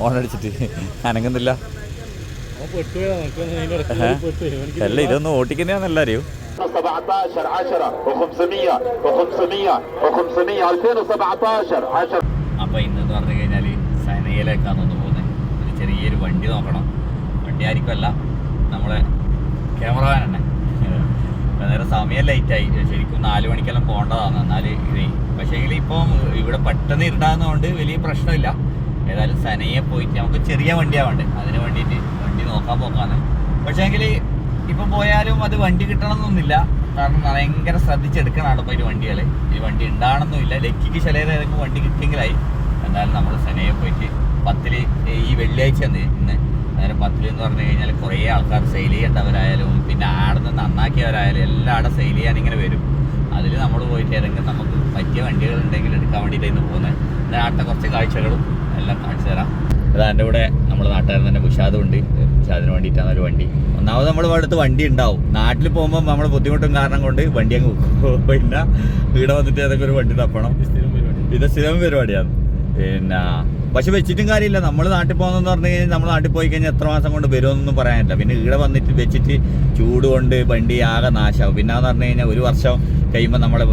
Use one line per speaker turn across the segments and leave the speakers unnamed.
ഓണടിച്ചിട്ട് അനങ്ങുന്നില്ല
അവൻ പെട്ടുപോയതാ നിനക്ക് അതിന്റെ ഇടയ്ക്ക്
ഏഹ്?
പെട്ടുപോയി അവനിക്ക്
അല്ല ഇതൊന്നും ഓട്ടിക്കുന്നതാന്ന് എല്ലാവരും
17 10 و500 و500 و500 2017 10
അപ്പോൾ ഇന്നെന്ന് പറഞ്ഞു കഴിഞ്ഞാൽ സനയിലേക്കാണ് ഒന്ന് പോകുന്നത് ഒരു ചെറിയൊരു വണ്ടി നോക്കണം വണ്ടി ആയിരിക്കുമല്ല നമ്മളെ ക്യാമറമാൻ തന്നെ നേരെ സമയം ലേറ്റായി ശരിക്കും നാല് മണിക്കെല്ലാം പോകേണ്ടതാണ് എന്നാൽ ഇതേ പക്ഷേ ഇപ്പം ഇവിടെ പെട്ടെന്ന് ഇരുടാകുന്നതുകൊണ്ട് വലിയ പ്രശ്നമില്ല ഏതായാലും സനയെ പോയിട്ട് നമുക്ക് ചെറിയ വണ്ടിയാണ് വേണ്ടത് അതിന് വേണ്ടിയിട്ട് വണ്ടി നോക്കാൻ പോക്കാന്ന്. പക്ഷേങ്കിൽ ഇപ്പൊ ഇപ്പം പോയാലും അത് വണ്ടി കിട്ടണമെന്നൊന്നുമില്ല. കാരണം ഭയങ്കര ശ്രദ്ധിച്ചെടുക്കണം ഒരു വണ്ടികൾ ഈ വണ്ടി ഉണ്ടാകണമെന്നില്ല ലക്കിക്ക് ചില ഏതെങ്കിലും വണ്ടി കിട്ടിയെങ്കിലായി. എന്തായാലും നമ്മൾ സനയെ പോയിട്ട് പത്തിൽ ഈ വെള്ളിയാഴ്ച തന്നെ ഇന്ന് അന്നേരം പത്തിൽ എന്ന് പറഞ്ഞു കഴിഞ്ഞാൽ കുറേ ആൾക്കാർ സെയിൽ ചെയ്യേണ്ടവരായാലും പിന്നെ ആടുന്ന് നന്നാക്കിയവരായാലും എല്ലാം ആടെ സെയിൽ ചെയ്യാൻ ഇങ്ങനെ വരും. അതിൽ നമ്മൾ പോയിട്ട് ഏതെങ്കിലും നമുക്ക് പറ്റിയ വണ്ടികൾ ഉണ്ടെങ്കിൽ എടുക്കാൻ വേണ്ടിയിട്ടായിരുന്നു പോകുന്നത് എന്നാൽ ആട്ട കുറച്ച് കാഴ്ചകളും എല്ലാം കാണിച്ചു തരാം. അതാ എന്റെ കൂടെ നമ്മുടെ നാട്ടുകാരൻ തന്നെ കുഷാദും ഉണ്ട്. കുഷാദിന് വേണ്ടിയിട്ടാണ് ഒരു വണ്ടി. ഒന്നാമത് നമ്മൾ അടുത്ത് വണ്ടി ഉണ്ടാവും. നാട്ടിൽ പോകുമ്പോൾ നമ്മൾ ബുദ്ധിമുട്ടും കാരണം കൊണ്ട് വണ്ടി അങ്ങ് പോയില്ല. വീട് ഇവിടെ വന്നിട്ട് ഏതൊക്കെ ഒരു വണ്ടി തപ്പണം. ഇത് സ്ഥിരം പരിപാടിയാണ്. പിന്നെ പക്ഷെ വെച്ചിട്ടും കാര്യമില്ല. നമ്മൾ നാട്ടിൽ പോകുന്നതെന്ന് പറഞ്ഞു കഴിഞ്ഞാൽ നമ്മൾ നാട്ടിൽ പോയി കഴിഞ്ഞാൽ എത്ര മാസം കൊണ്ട് വരുമെന്നൊന്നും പറയാനില്ല. പിന്നെ ഇവിടെ വന്നിട്ട് വെച്ചിട്ട് ചൂട് കൊണ്ട് വണ്ടി ആകെ നാശമാവും പിന്നെ എന്ന് പറഞ്ഞു കഴിഞ്ഞാൽ ഒരു വർഷം കഴിയുമ്പോൾ നമ്മളെ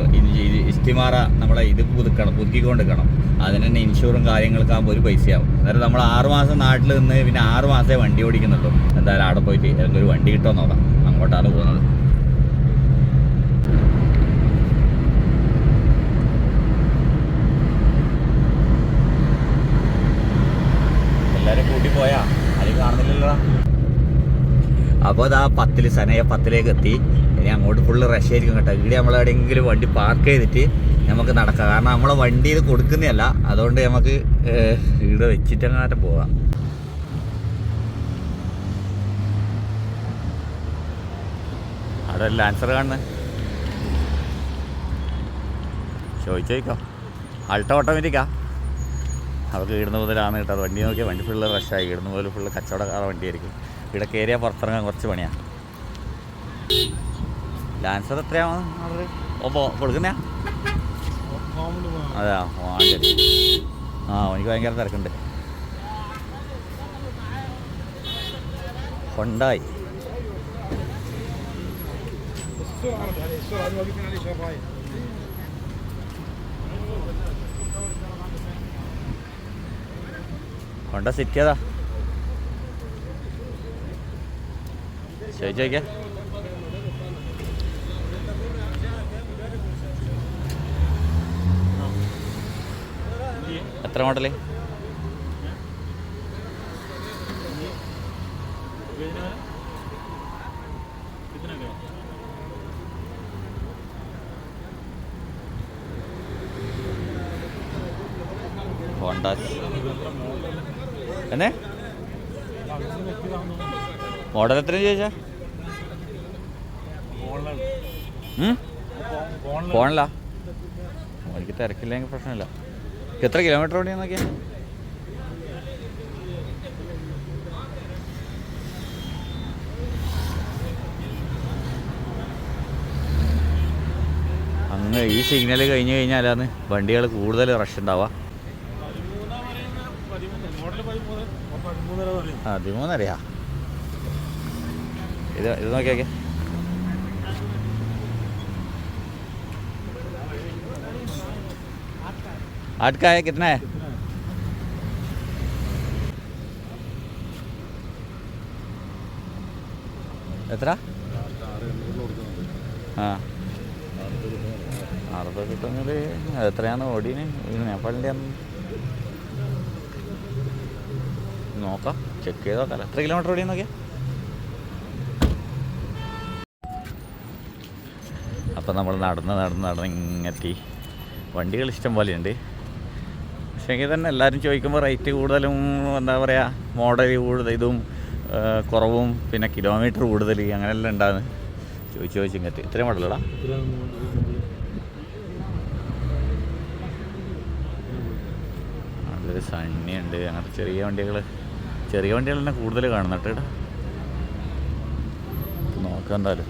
ഇസ്റ്റിമാറ നമ്മളെ ഇത് പുതുക്കണം പുതുക്കിക്കൊണ്ടിരിക്കണം അതിന് തന്നെ ഇൻഷുറും കാര്യങ്ങളൊക്കെ ആകുമ്പോൾ ഒരു പൈസയാവും. അന്നേരം നമ്മൾ ആറ് മാസം നാട്ടിൽ നിന്ന് പിന്നെ ആറ് മാസമേ വണ്ടി ഓടിക്കുന്നുള്ളൂ. എന്തായാലും അവിടെ പോയിട്ട് ഒരു വണ്ടി കിട്ടുമോ നോക്കാം. അങ്ങോട്ടാണ് പോകുന്നത്. എല്ലാരും കൂട്ടി പോയാ? കാണുന്നില്ലല്ലോ. അപ്പോൾ അതാ പത്തിൽ സനയ പത്തിലേക്ക് എത്തി. ഇനി അങ്ങോട്ട് ഫുള്ള് റഷ് ആയിരിക്കും കേട്ടോ. ഇവിടെ നമ്മൾ എവിടെയെങ്കിലും വണ്ടി പാർക്ക് ചെയ്തിട്ട് നമുക്ക് നടക്കാം. കാരണം നമ്മളെ വണ്ടി ഇത് കൊടുക്കുന്നതല്ല. അതുകൊണ്ട് നമുക്ക് ഇവിടെ വെച്ചിട്ട് പോകാം അവിടെ ആൻസർ കാണുന്നത് ചോദിച്ചോയിക്കോ. അൾട്ട ഓട്ടോമാറ്റിക്കാ അവർക്ക് ഇടുന്ന മുതലാണ് കേട്ടോ. വണ്ടി നോക്കിയാൽ വണ്ടി ഫുള്ള് റഷായി ഇടുന്ന പോലെ ഫുള്ള് കാറ വണ്ടിയായിരിക്കും. ഇവിടെ കയറിയാൽ പുറത്തിറങ്ങാൻ കുറച്ച് പണിയാണ് ലാൻസർ എത്രയാണ് ഓർഡർ ഓ. അതെയാ? ആ എനിക്ക് ഭയങ്കര തിരക്കുണ്ട്. കൊണ്ടായി. കൊണ്ട സിറ്റി അതാ എത്ര
മോഡൽ
ഹോണ്ട. എന്നെ. മോഡൽ എത്ര ചോദിച്ചാ? ഫോണിലാ? എനിക്ക് തിരക്കില്ലെങ്കിൽ പ്രശ്നമില്ല. എത്ര കിലോമീറ്റർ ഓടിയെന്നൊക്കെ അങ്ങ് ഈ സിഗ്നൽ കഴിഞ്ഞ് കഴിഞ്ഞാലാണ് വണ്ടികൾ കൂടുതൽ റഷ് ഉണ്ടാവുക. പതിമൂന്നരയാ. ഇത് ഇത് നോക്കിയാക്കെ आठ का है कितना है എത്ര ആ അറുപത് കിട്ടുമെങ്കിൽ എത്രയാണ് ഓടീന് ഇത് നേപ്പാളിൻ്റെ നോക്കാം ചെക്ക് ചെയ്ത് നോക്കാം എത്ര കിലോമീറ്റർ ഓടിയെന്ന് നോക്കിയാ അപ്പം നമ്മൾ നടന്ന് നടന്ന് നടന്ന് ഇങ്ങെത്തി വണ്ടികൾ ഇഷ്ടം പോലെയുണ്ട് പക്ഷേ എങ്കിൽ തന്നെ എല്ലാവരും ചോദിക്കുമ്പോൾ റേറ്റ് കൂടുതലും എന്താ പറയുക മോഡൽ കൂടുതൽ ഇതും കുറവും പിന്നെ കിലോമീറ്റർ കൂടുതൽ അങ്ങനെയെല്ലാം ഉണ്ടാകുന്നത് ചോദിച്ചു ചോദിച്ചു ഇങ്ങെത്തി ഇത്രയും മോഡലടാ
ഇത്രയും
സണ്ണിയുണ്ട് അങ്ങനത്തെ ചെറിയ വണ്ടികൾ ചെറിയ വണ്ടികൾ തന്നെ കൂടുതൽ കാണുന്നുണ്ട് കേട്ടോ നോക്കാം എന്തായാലും.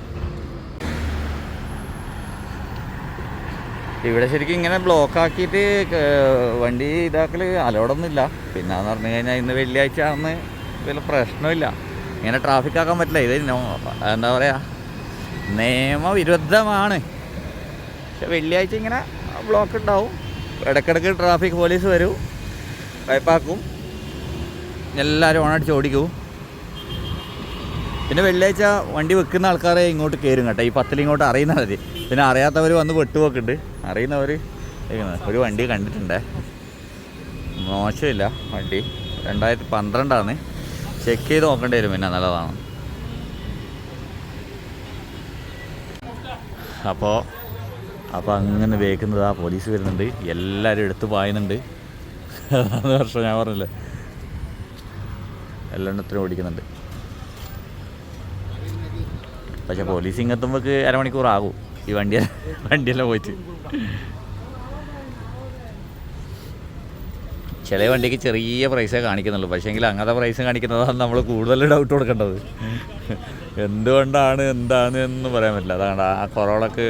ഇവിടെ ശരിക്കും ഇങ്ങനെ ബ്ലോക്ക് ആക്കിയിട്ട് വണ്ടി ഇതാക്കൽ അലോടൊന്നുമില്ല. പിന്നെ എന്ന് പറഞ്ഞു കഴിഞ്ഞാൽ ഇന്ന് വെള്ളിയാഴ്ച ആണെന്ന് വലിയ പ്രശ്നമില്ല ഇങ്ങനെ ട്രാഫിക് ആക്കാൻ പറ്റില്ല. ഇത് എന്താ പറയുക നിയമവിരുദ്ധമാണ് പക്ഷെ വെള്ളിയാഴ്ച ഇങ്ങനെ ബ്ലോക്ക് ഉണ്ടാവും. ഇടയ്ക്കിടയ്ക്ക് ട്രാഫിക് പോലീസ് വരും വൈപ്പാക്കും എല്ലാവരും ഓണടിച്ച് ഓടിക്കും. പിന്നെ വെള്ളിയാഴ്ച വണ്ടി വെക്കുന്ന ആൾക്കാരെ ഇങ്ങോട്ട് കയറും കേട്ടോ. ഈ പത്തിൽ ഇങ്ങോട്ട് അറിയുന്ന മതി. പിന്നെ അറിയാത്തവർ വന്ന് വെട്ടുപോക്കുണ്ട് അറിയുന്നവർ ഒരു വണ്ടി കണ്ടിട്ടുണ്ടേ. മോശമില്ല വണ്ടി. രണ്ടായിരത്തി പന്ത്രണ്ടാണ്. ചെക്ക് ചെയ്ത് നോക്കേണ്ടി വരും പിന്നെ നല്ലതാണ്. അപ്പോൾ അപ്പോൾ അങ്ങനെ വേക്കുന്നത് ആ പോലീസ് വരുന്നുണ്ട്. എല്ലാവരും എടുത്ത് പായുന്നുണ്ട്. അതാണ് വർഷം ഞാൻ പറഞ്ഞില്ലേ. എല്ലാത്തിനും ഓടിക്കുന്നുണ്ട്. പക്ഷെ പോലീസ് ഇങ്ങെത്തുമ്പോൾക്ക് അരമണിക്കൂർ ആകും ഈ വണ്ടി വണ്ടിയെല്ലാം പോയിട്ട്. ചില വണ്ടിക്ക് ചെറിയ പ്രൈസേ കാണിക്കുന്നുള്ളൂ. പക്ഷേ എങ്കിൽ അങ്ങനത്തെ പ്രൈസ് കാണിക്കുന്നതാണ് നമ്മൾ കൂടുതൽ ഡൗട്ട് കൊടുക്കേണ്ടത്. എന്തുകൊണ്ടാണ് എന്താണ് എന്ന് പറയാൻ പറ്റില്ല. അതാണ് ആ കൊറോളക്ക്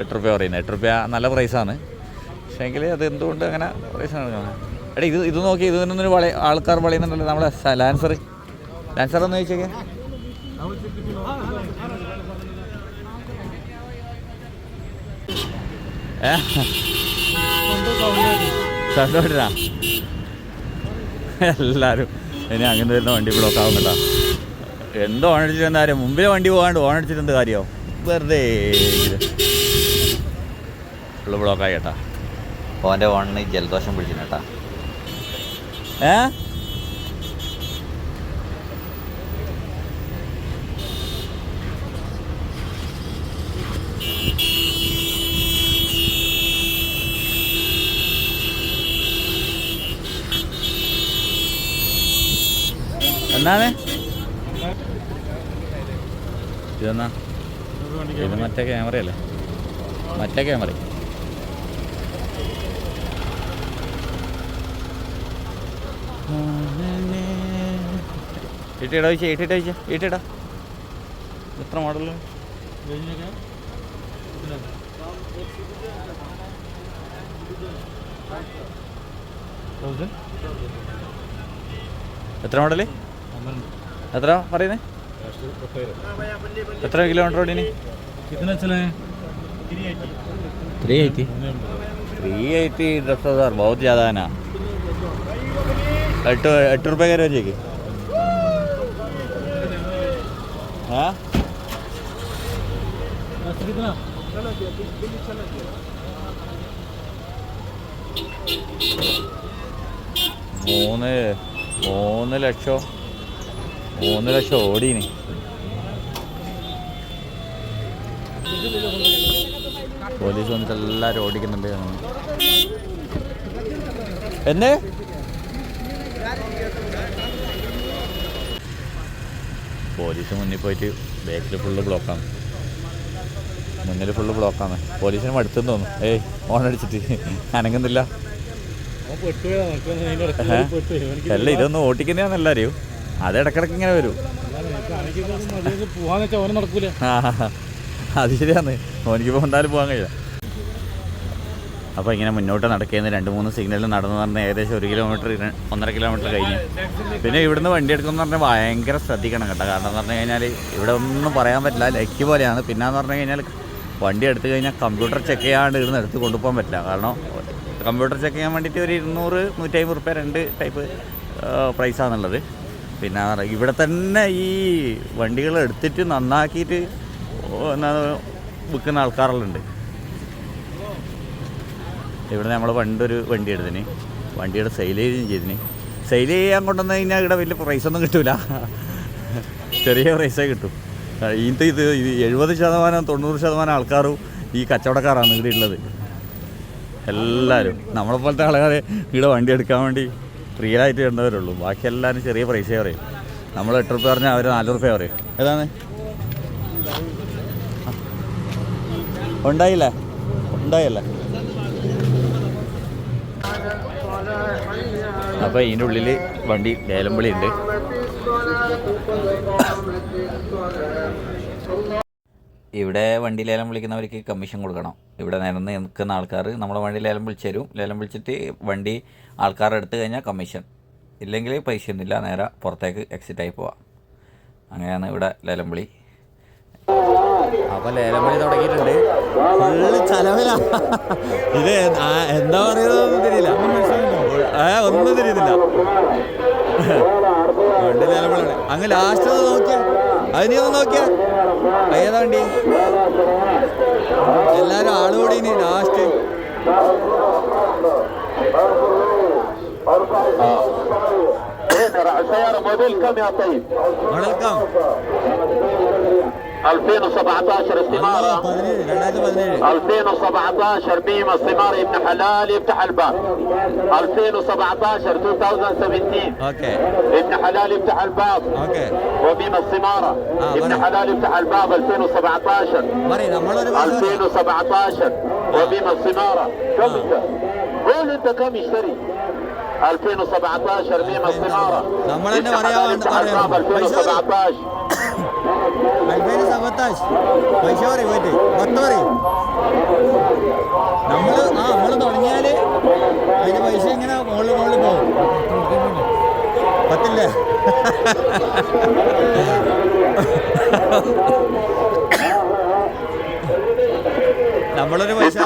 എട്ട് റുപ്യ പറയുന്നത്. എട്ട് റുപ്യ നല്ല പ്രൈസാണ് പക്ഷേ എങ്കിൽ അത് എന്തുകൊണ്ട് അങ്ങനെ പ്രൈസ് കാണിക്കുന്നത് എടാ ഇത് ഇത് നോക്കി ഇത് നിന്നൊരു വള ആൾക്കാർ വളയുന്നുണ്ടല്ലോ നമ്മളെ ലാൻസർ ലാൻസർ ഒന്ന് ചോദിച്ചേക്കേ? സന്തോഷാ. എല്ലാവരും ഇനി അങ്ങനെ വരുന്ന വണ്ടി ബ്ലോക്ക് ആവുന്നില്ല എന്തോ ഓണടിച്ചിട്ട് എന്താ കാര്യം? മുമ്പിലെ വണ്ടി പോകാണ്ട് ഓണടിച്ചിട്ട് എന്ത് കാര്യമോ വെറുതെ ഫുള്ള് ബ്ലോക്കായി കേട്ടാ. ഓന്റെ ഓണിന് ജലദോഷം പിടിച്ചിട്ടാ കേട്ടാ. എന്താണ്? ഇതെന്നാ ഇത് മറ്റേ ക്യാമറയല്ലേ മറ്റേ ക്യാമറ ഇട്ടിടാ ചോദിച്ചാ ഇട്ടിട്ടാ ചോദിച്ചാ ഇട്ടിടാ എത്ര മോഡൽ എത്ര മോഡൽ എത്ര പറയുന്നേ എത്ര കിലോമീറ്റർ ഓടിനി
कितना चले
थ्री एटी थ्री एटी दस हज़ार बहुत ज़्यादा है ना एट एट रुपये का रहेगी हाँ
कितना
മൂന്ന് മൂന്ന് ലക്ഷം മൂന്ന് ലക്ഷം ഓടീന് പോലീസ് വന്നിട്ട് എല്ലാവരും ഓടിക്കുന്നുണ്ട് എന്നെ? പോലീസ് മുന്നിൽ പോയിട്ട് ബാക്കിൽ ഫുള്ള് ബ്ലോക്കാണ് മുന്നിൽ ഫുള്ള് ബ്ലോക്കാണ് പോലീസിന് മടുത്തെന്ന് തോന്നുന്നു. ഏയ് ഓൺ അടിച്ചിട്ട് അനങ്ങുന്നില്ല? അല്ല ഇതൊന്നും ഓട്ടിക്കുന്നതാണെന്നല്ല അറിയൂ. അത് ഇടക്കിടക്ക് ഇങ്ങനെ വരും. അത് ശരിയാണ്. ഓനിക്കിപ്പോൾ എന്തായാലും പോകാൻ കഴിയില്ല. അപ്പോൾ ഇങ്ങനെ മുന്നോട്ട് നടക്കുന്ന രണ്ട് മൂന്ന് സിഗ്നലിൽ നടന്നു പറഞ്ഞാൽ ഏകദേശം ഒരു കിലോമീറ്റർ ഒന്നര കിലോമീറ്റർ കഴിഞ്ഞു. പിന്നെ ഇവിടുന്ന് വണ്ടി എടുക്കുമെന്ന് പറഞ്ഞാൽ ഭയങ്കര ശ്രദ്ധിക്കണം കേട്ടോ. കാരണം എന്ന് പറഞ്ഞു കഴിഞ്ഞാൽ ഇവിടെ ഒന്നും പറയാൻ പറ്റില്ല. ലക്കി പോലെയാണ്. പിന്നെന്ന് പറഞ്ഞു കഴിഞ്ഞാൽ വണ്ടി എടുത്തു കഴിഞ്ഞാൽ കമ്പ്യൂട്ടർ ചെക്ക് ചെയ്യാണ്ട് ഇരുന്ന് എടുത്ത് കൊണ്ടുപോകാൻ പറ്റില്ല. കാരണം കമ്പ്യൂട്ടർ ചെക്ക് ചെയ്യാൻ വേണ്ടിയിട്ട് ഒരു ഇരുന്നൂറ് നൂറ്റമ്പത് റുപ്യ രണ്ട് ടൈപ്പ് പ്രൈസാണുള്ളത് പിന്നെ ഇവിടെ തന്നെ ഈ വണ്ടികൾ എടുത്തിട്ട് നന്നാക്കിയിട്ട് എന്നാ വിൽക്കുന്ന ആൾക്കാരെല്ലാം ഇവിടെ നമ്മൾ പണ്ടൊരു വണ്ടി എടുത്തിന്. വണ്ടിയുടെ സെയിൽ ചെയ്യുകയും ചെയ്തിന്. സെയിൽ ചെയ്യാൻ കൊണ്ടുവന്ന് കഴിഞ്ഞാൽ ഇവിടെ വലിയ പ്രൈസൊന്നും കിട്ടൂല. ചെറിയ പ്രൈസേ കിട്ടും. ഇന്നത്തെ ഇത് എഴുപത് ശതമാനം തൊണ്ണൂറ് ശതമാനം ആൾക്കാരും ഈ കച്ചവടക്കാരാണ് ഇവിടെ ഉള്ളത് എല്ലാവരും നമ്മളെ പോലത്തെ ആൾക്കാർ ഇവിടെ വണ്ടി എടുക്കാൻ വേണ്ടി റിയലായിട്ട് ഇടേണ്ടവരുള്ളൂ ബാക്കി എല്ലാവരും ചെറിയ പ്രൈസേ പറയും. നമ്മൾ എട്ട് റുപ്യ പറഞ്ഞാൽ അവർ നാല് റുപ്യ പറയും. ഏതാണ്? ഉണ്ടായില്ല? ഉണ്ടായില്ല? അപ്പോൾ ഇതിന്റെ ഉള്ളിൽ വണ്ടി ഡേലമ്പളി ഉണ്ട് ഇവിടെ വണ്ടി ലേലം വിളിക്കുന്നവർക്ക് കമ്മീഷൻ കൊടുക്കണം. ഇവിടെ നിരന്ന് നിൽക്കുന്ന ആൾക്കാർ നമ്മളെ വണ്ടി ലേലം വിളിച്ചു തരും ലേലം വിളിച്ചിട്ട് വണ്ടി ആൾക്കാർ എടുത്തു കഴിഞ്ഞാൽ കമ്മീഷൻ ഇല്ലെങ്കിൽ പൈസയൊന്നുമില്ല നേരെ പുറത്തേക്ക് എക്സിറ്റ് ആയി പോവാം. അങ്ങനെയാണ് ഇവിടെ ലേലം വിളി. അപ്പോൾ ലേലം വിളി തുടങ്ങിയിട്ടുണ്ട്. എന്താ ഒന്നും തിരിയുന്നില്ല. വണ്ടി ലേലം വിളി. അങ്ങ് ലാസ്റ്റ് നോക്കിയാ. അതിനെ ഒന്ന് లేదండి എല്ലാരും ആളുകൂടി ലാസ്റ്റ് മടൽക്കാം
2017 استمارة. 2017 ميم استمارة ابن حلال يفتح الباب. 2017 2017
أوكي.
ابن حلال يفتح الباب. أوكي. وميم
استمارة.
ابن حلال يفتح الباب 2017 2017 وميم استمارة. كم انت؟ قول أنت كم يشتري. 2017
ميم استمارة.
ابن حلال يفتح الباب 2017
അൽബേന് സബത്താഷ് പൈസ പറയും പോയിട്ട്. പത്ത് പറയും. നമ്മൾ ആ നമ്മൾ തുടങ്ങിയാൽ അതിന്റെ പൈസ ഇങ്ങനെ മുകളിൽ മുകളിൽ പോകും? പത്തില്ല. നമ്മളൊരു പൈസ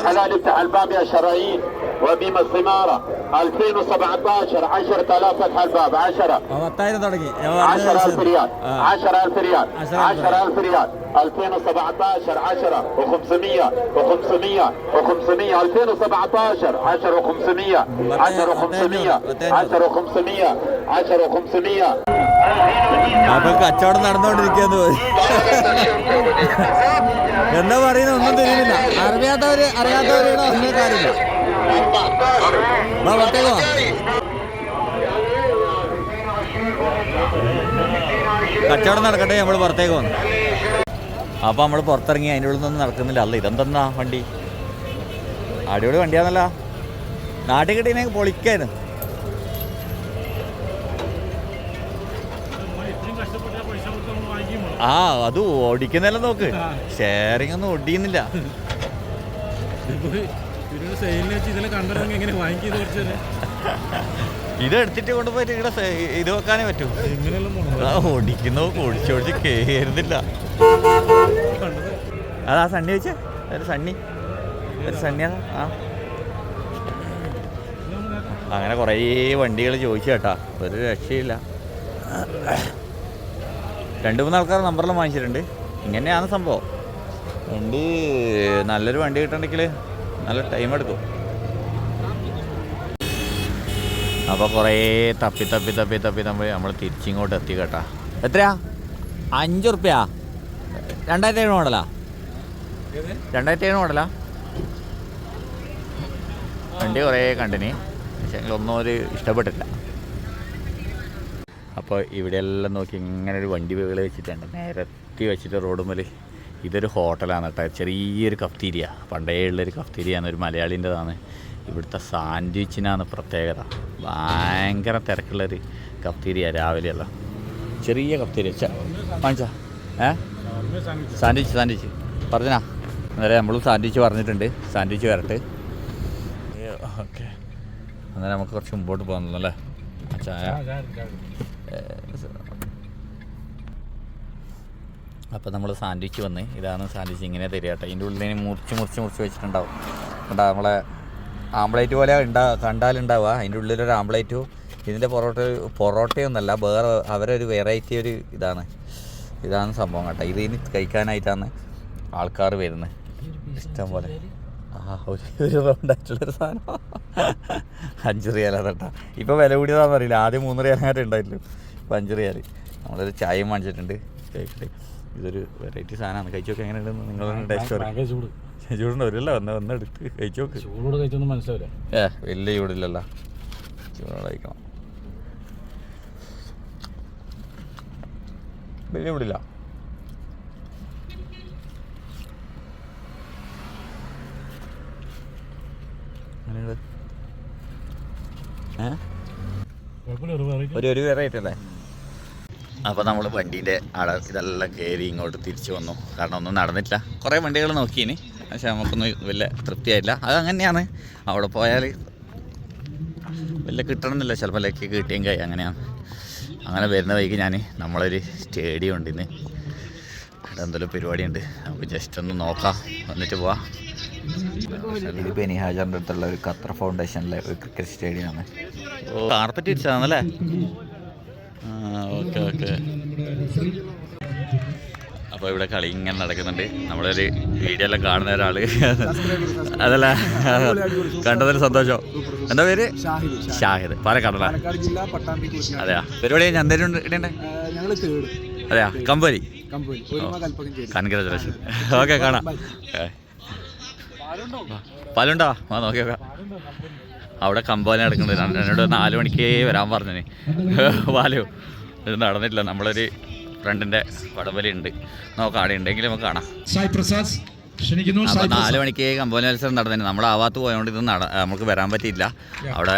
ابن حلال يفتح الباب يا شرايين وبيم الثمارة 2017 10000 فتح الباب 10
ആ, പത്തായിരം തുടങ്ങി ഞാൻ പറഞ്ഞ
10000
പൈസ.
ريال
ആ.
10000 ريال
10,000
10000 ريال 2017 10 و500 و500 و500 2017 10 و500 10 و500 10 و500 10 و500
അപ്പൊ കച്ചവടം നടന്നുകൊണ്ടിരിക്കുന്നു എന്താ പറയുന്നത് ഒന്നും തിരിയുന്നില്ല അറിയാത്തവര് അറിയാത്തവരുടെ ഒന്നും കാര്യമില്ല പുറത്തേക്ക് വാ. കച്ചവടം നടക്കട്ടെ നമ്മൾ പുറത്തേക്ക് വന്നു. അപ്പോൾ നമ്മൾ പുറത്തിറങ്ങി അതിന്റെ ഉള്ളിൽ നിന്നൊന്നും നടക്കുന്നില്ല. അല്ല ഇതെന്തെന്നാ വണ്ടി? അടിപൊളി വണ്ടിയാണല്ല. നാട്ടിൽ കിട്ടിയതിനെ പൊളിക്കായിരുന്നു. ആ അത് ഓടിക്കുന്നെല്ലാം നോക്ക്. ഷെയറിംഗ് ഒന്നും ഓടിക്കുന്നില്ല ഇത് എടുത്തിട്ട് കൊണ്ടുപോയിട്ട് ഇവിടെ ഇത് വെക്കാനേ പറ്റൂ. ആ ഓടിക്കുന്നോ ഓടിച്ചോടിച്ച് കയറുന്നില്ല അതാ സണ്ണി വെച്ചേ. ഒരു സണ്ണി. ഒരു സണ്ണിയാ ആ. അങ്ങനെ കുറേ വണ്ടികൾ ചോദിച്ചു കേട്ടാ. ഒരു രക്ഷയില്ല. രണ്ട് മൂന്ന് ആൾക്കാർ നമ്പറിലും വാങ്ങിച്ചിട്ടുണ്ട്. ഇങ്ങനെയാണ് സംഭവം. വണ്ടി നല്ലൊരു വണ്ടി കിട്ടണമെങ്കിൽ നല്ല ടൈം എടുക്കും. അപ്പോൾ കുറേ തപ്പി തപ്പി തപ്പി തപ്പി നമ്മൾ നമ്മൾ തിരിച്ചിങ്ങോട്ട് എത്തി കേട്ടാ. എത്രയാ? അഞ്ചുറുപ്യ? രണ്ടായിരത്തി ഏഴ് മോഡലാ രണ്ടായിരത്തി ഏഴ് മോഡലാ വണ്ടി കുറേ കണ്ടിന്. പക്ഷെ ഒന്നും ഒരു ഇഷ്ടപ്പെട്ടില്ല അപ്പോൾ ഇവിടെയെല്ലാം നോക്കി ഇങ്ങനെ ഒരു വണ്ടി വേള വെച്ചിട്ടുണ്ട്. നേരത്തി വെച്ചിട്ട് റോഡ് മേൽ ഇതൊരു ഹോട്ടലാണ് കേട്ടോ. ചെറിയൊരു കഫ്തീരിയ. പണ്ടേ ഉള്ളൊരു കഫ്തീരിയാണ് ഒരു മലയാളിന്റെതാണ്. ഇവിടുത്തെ സാൻഡ്വിച്ചിനാണ് പ്രത്യേകത. ഭയങ്കര തിരക്കുള്ളൊരു കഫ്തീരിയ രാവിലെയല്ല ചെറിയ കഫ്തീരിയ. വാങ്ങിച്ചാ. ഏ? Sandwich sandwich. പറഞ്ഞാ. അന്നേരം നമ്മളും സാൻഡ്വിച്ച് പറഞ്ഞിട്ടുണ്ട്. സാൻഡ്വിച്ച് വരട്ടെ. ഓക്കെ. അന്നേരം നമുക്ക് കുറച്ച് മുമ്പോട്ട് പോകുന്നുള്ളൂ അല്ലേ? ചായ. അപ്പോൾ നമ്മൾ സാൻഡ്വിച്ച് വന്ന് ഇതാണ് സാൻഡ്വിച്ച് ഇങ്ങനെ തരിക കേട്ടോ. ഇതിന്റെ ഉള്ളിൽ ഇനി മുറിച്ച് മുറിച്ച് മുറിച്ച് വെച്ചിട്ടുണ്ടാവും. കേട്ടോ നമ്മളെ ആംപ്ലേറ്റ് പോലെ ഉണ്ടാ കണ്ടാലുണ്ടാവുക. അതിന്റെ ഉള്ളിലൊരു ആംപ്ലേറ്റും ഇതിന്റെ പൊറോട്ട പൊറോട്ടയൊന്നുമല്ല വേറെ അവരൊരു വെറൈറ്റി ഒരു ഇതാണ്. ഇതാണ് സംഭവം കേട്ടോ. ഇത് ഇനി കഴിക്കാനായിട്ടാണ് ആൾക്കാർ വരുന്നത്. ഇഷ്ടം പോലെ. ആ ഒരു ഒരു റൗണ്ടായിട്ടുള്ളൊരു സാധനം. അഞ്ച് റിയാലാണ് കേട്ടോ. ഇപ്പോൾ വില കൂടിയതാണെന്ന് അറിയില്ല ആദ്യം മൂന്ന് റിയാലായിട്ട് ഉണ്ടായിട്ടുള്ളൂ. ഇപ്പോൾ അഞ്ച് റിയാൽ നമ്മളൊരു ചായയും വാങ്ങിച്ചിട്ടുണ്ട്. കഴിക്കട്ടെ ഇതൊരു വെറൈറ്റി സാധനമാണ്. കഴിച്ചു നോക്കി എങ്ങനെയുണ്ടെന്ന് നിങ്ങൾ ടേസ്റ്റ് പറയും.
ചൂട്.
ചൂടുണ്ടോ. വരില്ല വന്ന് വന്നെടുത്ത് കഴിച്ചു? നോക്ക്
ചൂടോട് കഴിച്ചൊന്നും മനസ്സിലാവില്ല.
ഏ വലിയ ചൂടില്ലല്ലോ. ചൂടോട് കഴിക്കണം. വലിയ ചൂടില്ല.
ഒരു
വെറൈറ്റി അല്ലേ? അപ്പോൾ നമ്മൾ വണ്ടീന്റെ അവിടെ ഇതെല്ലാം കയറി ഇങ്ങോട്ട് തിരിച്ചു വന്നു. കാരണം ഒന്നും നടന്നിട്ടില്ല. കുറേ വണ്ടികൾ നോക്കിയിന്. പക്ഷെ നമുക്കൊന്നും വലിയ തൃപ്തിയായില്ല. അത് അങ്ങനെയാണ്. അവിടെ പോയാൽ വലിയ കിട്ടണമെന്നില്ല ചിലപ്പോൾ ലക്കി കിട്ടിയും കൈ അങ്ങനെയാണ്. അങ്ങനെ വരുന്ന വഴിക്ക് ഞാൻ നമ്മളൊരു സ്റ്റേഡിയം ഉണ്ട് ഇന്ന് അവിടെ എന്തെങ്കിലും പരിപാടിയുണ്ട്. നമുക്ക് ജസ്റ്റ് ഒന്ന് നോക്കാം. വന്നിട്ട് പോവാം. ഇത് ബെനി ഹാജറിന്റെ അടുത്തുള്ള ഒരു ഖത്തർ ഫൗണ്ടേഷനിലെ ഒരു ക്രിക്കറ്റ് സ്റ്റേഡിയമാണ് ഓ കാർപ്പറ്റ് ഇടിച്ചതാണല്ലേ? Okay okay. അപ്പോൾ ഇവിടെ കളി ഇങ്ങനെ നടക്കുന്നുണ്ട്. നമ്മളൊരു വീഡിയോ എല്ലാം കാണുന്ന ഒരാൾ. അതല്ല കണ്ടതിൽ സന്തോഷം. എന്താ പേര്? ഷാഹിദ് പാലക്കാടല്ല അതെയാ. പരിപാടി ഞാൻ എന്തേലും ഇടണ്ടേ? അതെയാ കമ്പനി? കൺഗ്രാചുലേഷൻ. ഓക്കെ കാണാം. പാലുണ്ടോ? ആ നോക്കി നോക്കാം അവിടെ കമ്പോലം നടക്കുന്നുണ്ട് എന്നോട് നാല് മണിക്കേ വരാൻ പറഞ്ഞു വാലോ ഇത് നടന്നിട്ടില്ല. നമ്മളൊരു ഫ്രണ്ടിന്റെ പടവലി ഉണ്ട് നോക്കാം അവിടെ ഉണ്ടെങ്കിൽ നമുക്ക് കാണാം.
സായി പ്രസാദ് ക്ഷണിക്കുന്നു
അപ്പോൾ നാല് മണിക്ക് കമ്പോല മത്സരം നടന്നു നമ്മൾ ആവാത്ത പോയതുകൊണ്ട് ഇത് നട നമുക്ക് വരാൻ പറ്റിയില്ല. അവിടെ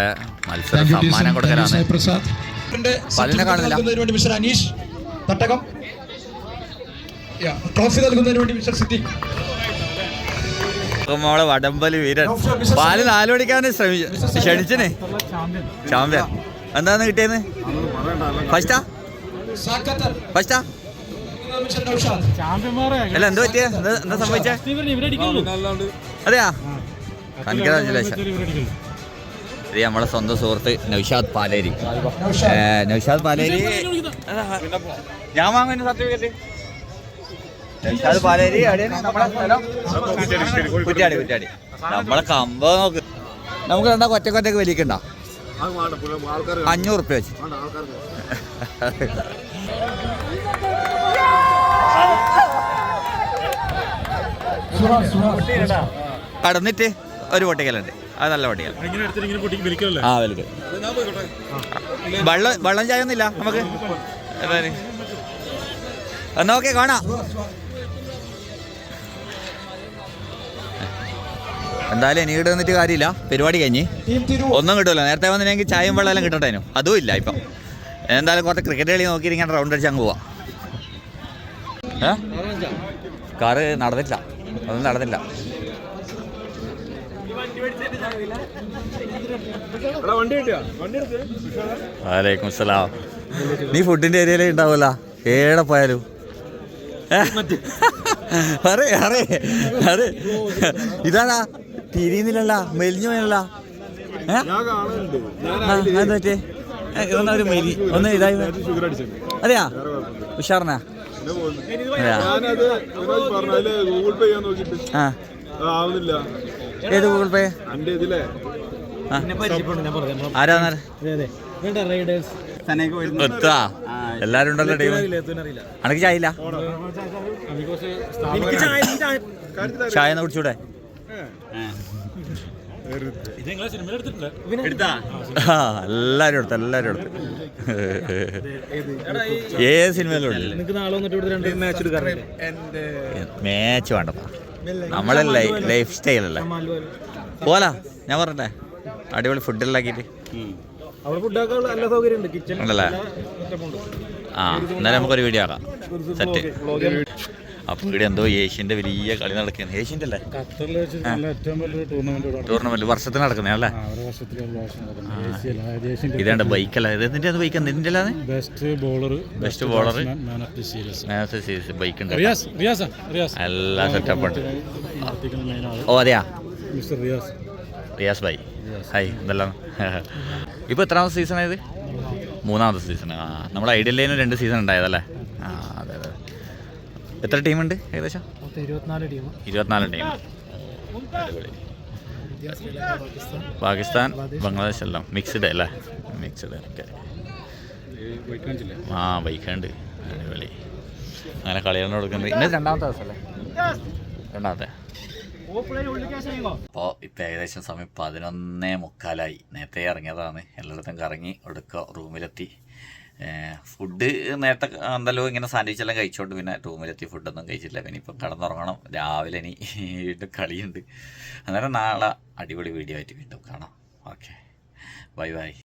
മത്സരം. സമ്മാനം കൊടുക്കലാണ് കാണുന്നില്ല.
മിസ്റ്റർ അനീഷ് തട്ടകം. ട്രോഫി നൽകുന്നതിന് വേണ്ടി മിസ്റ്റർ സിദ്ദീഖ്.
നമ്മളെ വടംപലി വീരൻ. പാൽ നാല് മണിക്കാണ് ശ്രമിച്ചു ക്ഷണിച്ചനെ? ചാമ്പ്യൻ എന്താന്ന് കിട്ടിയെന്ന് ഫസ്റ്റാ ഫസ്റ്റാ അല്ല എന്താ പറ്റിയ? എന്താ സംഭവിച്ചേ? അതെയാ? കൺഗ്രാജുലേഷൻ ഇത് നമ്മളെ സ്വന്തം സുഹൃത്ത് നൗഷാദ് പാലേരി. നൗഷാദ്. പാലേരി. ഞാൻ വാങ്ങുന്ന സർട്ടിഫിക്കറ്റ് നൗഷാദ് പാലേരി നമ്മളെ സ്ഥലം കുറ്റാടി കുറ്റാടി നമ്മളെ കമ്പ നോക്ക്. നമുക്ക് രണ്ടാ കൊറ്റക്കൊറ്റക്ക് വലിക്കണ്ട? അഞ്ഞൂറ് റുപ്യ വെച്ച്. കടന്നിട്ട് ഒരു പൊട്ടിക്കലുണ്ട്. അത് നല്ല പൊട്ടിക്കൽ.
ഇങ്ങനെ എടുത്തിട്ട് ഇങ്ങനെ പൊട്ടിക്ക്
ആ വലുത് വെള്ളം വെള്ളം ചായ ഒന്നുമില്ല നമുക്ക്? എന്നാ ഓക്കെ കാണാം. എന്തായാലും ഇവിടെ വന്നിട്ട് കാര്യമില്ല. പരിപാടി കഴിഞ്ഞ്. ഒന്നും കിട്ടുമല്ലോ നേരത്തെ വന്നില്ലെങ്കിൽ ചായയും വെള്ളം എല്ലാം കിട്ടണ്ടേനു അതും ഇല്ല ഇപ്പം. എന്തായാലും കുറച്ച് ക്രിക്കറ്റ് കളി നോക്കി ഇങ്ങനെ റൗണ്ട് അടിച്ച് പോവാം. കാറ് നടന്നില്ല അതൊന്നും നടന്നില്ല വലൈക്കും സലാം. നീ ഫുഡിന്റെ ഏരിയയിലേ ഉണ്ടാവൂല ഏടെ പോയാലും? അറേ അറേ അറേ ഇതാടാ തിരിയുന്നില്ലല്ല മെലിഞ്ഞു പോയല്ല. ഏ? ആ, അതെന്താ പറ്റിയെ? ഏ, ഇതൊന്നാ ഒരു മെലി ഒന്ന് ഇതായി. അതെയാ? ഉഷാറിനാ? ഏത് ഗൂഗിൾ പേ? ആരാ എല്ലാരും ഉണ്ടല്ലോ ടീം അനക്ക് ചായ ഇല്ല?
ചായ
കുടിച്ചൂടെ
ഇത് നിങ്ങളെ സിനിമയിൽ എടുത്തിട്ടില്ല
ആ എല്ലാരും എടുത്തു എല്ലാരും എടുത്തു. ഏത് സിനിമയിലും
മാച്ച്
വേണ്ട വേണ്ടപ്പാ നമ്മളെ ലൈഫ് സ്റ്റൈൽ അല്ലേ? പോലാ. ഞാൻ പറഞ്ഞേ അടിപൊളി ഫുഡ് ഉണ്ടാക്കിയിട്ട്
അവിടെ ഫുഡൊക്കെ നല്ല സൗകര്യം ഉണ്ട്. കിച്ചൺ
ഉണ്ടല്ലേ? ആ എന്നാലും നമുക്കൊരു വീഡിയോ ആക്കാം. സെറ്റ് അപ്പോൾ ഇവിടെ എന്തോ ഏഷ്യന്റെ വലിയ കളി നടക്കുകയാണ്. ഏഷ്യന്റെ അല്ലേ?
ഖത്തറിൽ വെച്ചിട്ട് ഏറ്റവും ടൂർണമെന്റ്
ടൂർണമെന്റ് വർഷത്തിൽ നടക്കുന്നേ അല്ലേ?
ഇതാണ് ബൈക്ക് പ്രാവശ്യം നടക്കുന്നത്. ദേശീയ ദേശീയ
ഇതാണ്ട് ബൈക്കല്ല ഇത് എന്തിന്റെ അത് ബൈക്ക് അല്ലാതെ?
Best bowler
best bowler
man of the series
series bike ഉണ്ട്.
റിയാസ് റിയാസാ റിയാസ്.
എല്ലാ സെറ്റപ്പ് ഉണ്ട്. ഓ അതെയാ?
മിസ്റ്റർ റിയാസ്.
റിയാസ് ഭായ്. ഹായ് ഇതെല്ലാം. ഇപ്പോൾ എത്രാമത്തെ സീസൺ ആയത് മൂന്നാമത്തെ. സീസൺ ആ നമ്മുടെ ഐഡിയൽ ലൈനും രണ്ട് സീസൺ ഉണ്ടായതല്ലേ? ആ അതെ അതെ. എത്ര ടീമുണ്ട് ഏകദേശം?
ഇരുപത്തിനാല് ടീം.
ഇരുപത്തിനാല് ടീം. പാകിസ്ഥാൻ ബംഗ്ലാദേശ് എല്ലാം മിക്സ്ഡ് അല്ലേ? മിക്സ്ഡ് ഓക്കെ ആ ബൈക്കുണ്ട്. അടിപൊളി. അങ്ങനെ കളിയാണ് കൊടുക്കുന്നത്. ഇന്ന് രണ്ടാമത്തെ ദിവസമല്ലേ രണ്ടാമത്തെ. അപ്പോൾ ഇപ്പം ഏകദേശം സമയം പതിനൊന്നേ മുക്കാലായി. നേരത്തെ ഇറങ്ങിയതാണ്. എല്ലായിടത്തും കറങ്ങി ഒടുക്കുക റൂമിലെത്തി. ഫുഡ് നേരത്തെ എന്തല്ലോ ഇങ്ങനെ സാൻഡ്വിച്ച് എല്ലാം കഴിച്ചോണ്ട് പിന്നെ റൂമിലെത്തി ഫുഡൊന്നും കഴിച്ചില്ല. പിന്നെ ഇപ്പം കിടന്നുറങ്ങണം. രാവിലെ ഇനി വീണ്ടും കളിയുണ്ട്. അന്നേരം നാളെ അടിപൊളി വീഡിയോ ആയിട്ട് വീണ്ടും കാണാം. Okay bye bye